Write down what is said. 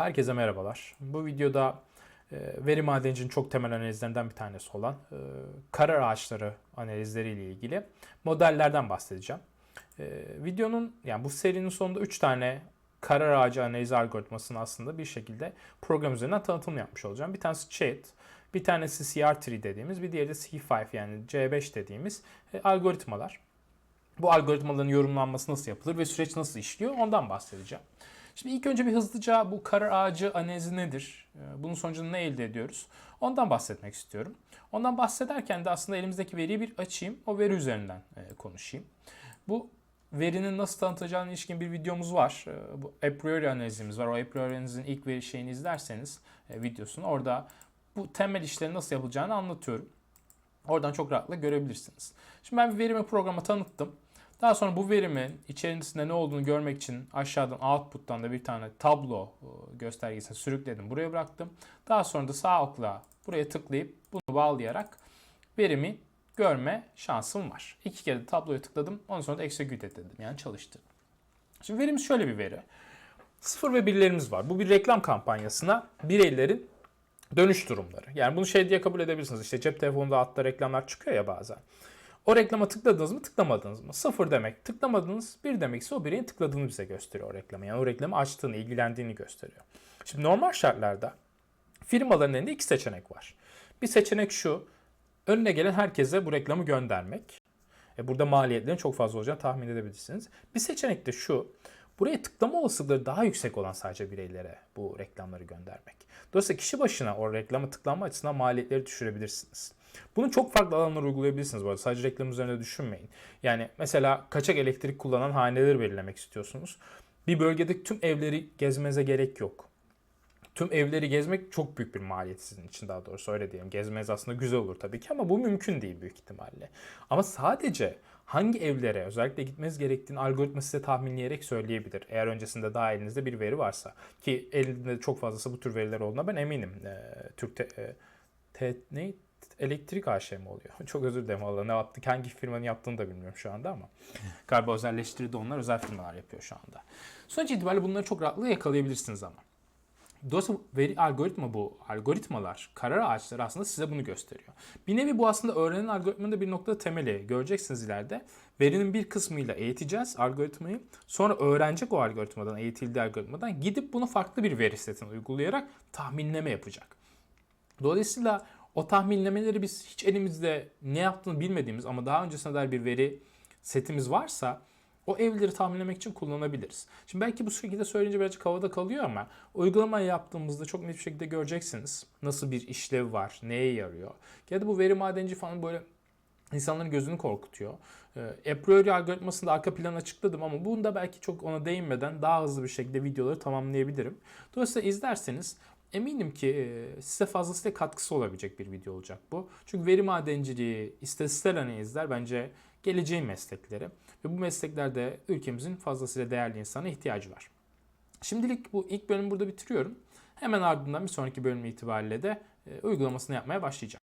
Herkese merhabalar. Bu videoda e, veri madencinin çok temel analizlerinden bir tanesi olan e, karar ağaçları analizleriyle ilgili modellerden bahsedeceğim. E, Videonun yani bu serinin sonunda 3 tane karar ağacı analizi algoritmasını aslında bir şekilde program üzerinden tanıtım yapmış olacağım. Bir tanesi CHAIT, bir tanesi CR3 dediğimiz, bir diğeri de C5 yani C5 dediğimiz algoritmalar. Bu algoritmaların yorumlanması nasıl yapılır ve süreç nasıl işliyor ondan bahsedeceğim. Şimdi ilk önce bir hızlıca bu karar ağacı analizi nedir? Ee, Bunun sonucunda ne elde ediyoruz? Ondan bahsetmek istiyorum. Ondan bahsederken de aslında elimizdeki veriyi bir açayım. O veri üzerinden e, konuşayım. Bu verinin nasıl tanıtacağına ilişkin bir videomuz var. Ee, Bu a priori analizimiz var. O a priori analizin ilk veri şeyini izlerseniz e, videosunu orada bu temel işlerin nasıl yapılacağını anlatıyorum. Oradan çok rahatlıkla görebilirsiniz. Şimdi ben bir verimi programa tanıttım. Daha sonra bu verimin içerisinde ne olduğunu görmek için aşağıdan output'tan da bir tane tablo e, göstergesini sürükledim. Buraya bıraktım. Daha sonra da sağ okla buraya tıklayıp bunu bağlayarak verimi görme şansım var. İki kere de tabloya tıkladım. Ondan sonra da execute dedim. Yani çalıştırdım. Şimdi verimiz şöyle bir veri. Sıfır ve birlerimiz var. Bu bir reklam kampanyasına bireylerin dönüş durumları. Yani bunu şey diye kabul edebilirsiniz. İşte cep telefonunda altta reklamlar çıkıyor ya bazen. O reklama tıkladınız mı tıklamadınız mı? Sıfır demek tıklamadınız, bir demekse o bireyin tıkladığını bize gösteriyor o reklamı. Yani o reklamı açtığını, ilgilendiğini gösteriyor. Şimdi normal şartlarda firmaların elinde iki seçenek var. Bir seçenek şu, önüne gelen herkese bu reklamı göndermek. E burada maliyetlerin çok fazla olacağını tahmin edebilirsiniz. Bir seçenek de şu, buraya tıklama olasılıkları daha yüksek olan sadece bireylere bu reklamları göndermek. Dolayısıyla kişi başına o reklamı tıklama açısından maliyetleri düşürebilirsiniz. Bunu çok farklı alanlara uygulayabilirsiniz bu arada. Sadece reklam üzerine düşünmeyin. Yani mesela kaçak elektrik kullanan haneleri belirlemek istiyorsunuz. Bir bölgedeki tüm evleri gezmenize gerek yok. Tüm evleri gezmek çok büyük bir maliyet sizin için daha doğrusu öyle diyelim. Gezmeniz aslında güzel olur tabii ki ama bu mümkün değil büyük ihtimalle. Ama sadece hangi evlere özellikle gitmeniz gerektiğini algoritma size tahminleyerek söyleyebilir. Eğer öncesinde daha elinizde bir veri varsa. Ki elinde çok fazlası bu tür veriler olduğuna ben eminim. Ee, Türk te, e, te, ne? Elektrik AŞ mi oluyor? Çok özür dilerim valla ne yaptık hangi firmanın yaptığını da bilmiyorum şu anda ama. Galiba özelleştirdi onlar özel firmalar yapıyor şu anda. Sonuç itibariyle bunları çok rahatlıkla yakalayabilirsiniz ama. Dolayısıyla veri algoritma bu. Algoritmalar, karar ağaçları aslında size bunu gösteriyor. Bir nevi bu aslında öğrenen algoritmanın da bir noktada temeli. Göreceksiniz ileride. Verinin bir kısmıyla eğiteceğiz algoritmayı. Sonra öğrenecek o algoritmadan, eğitildiği algoritmadan gidip bunu farklı bir veri setine uygulayarak tahminleme yapacak. Dolayısıyla o tahminlemeleri biz hiç elimizde ne yaptığını bilmediğimiz ama daha öncesine dair bir veri setimiz varsa o evleri tahminlemek için kullanabiliriz. Şimdi belki bu şekilde söyleyince birazcık havada kalıyor ama uygulamayı yaptığımızda çok net bir şekilde göreceksiniz. Nasıl bir işlev var, neye yarıyor. Ya da bu veri madenci falan böyle insanların gözünü korkutuyor. E, a priori algoritmasında arka planı açıkladım ama bunda belki çok ona değinmeden daha hızlı bir şekilde videoları tamamlayabilirim. Dolayısıyla izlerseniz eminim ki e, size fazlasıyla katkısı olabilecek bir video olacak bu. Çünkü veri madenciliği, istatistiksel analizler bence geleceğin meslekleri. Ve bu mesleklerde ülkemizin fazlasıyla değerli insana ihtiyacı var. Şimdilik bu ilk bölümü burada bitiriyorum. Hemen ardından bir sonraki bölüm itibariyle de e, uygulamasını yapmaya başlayacağım.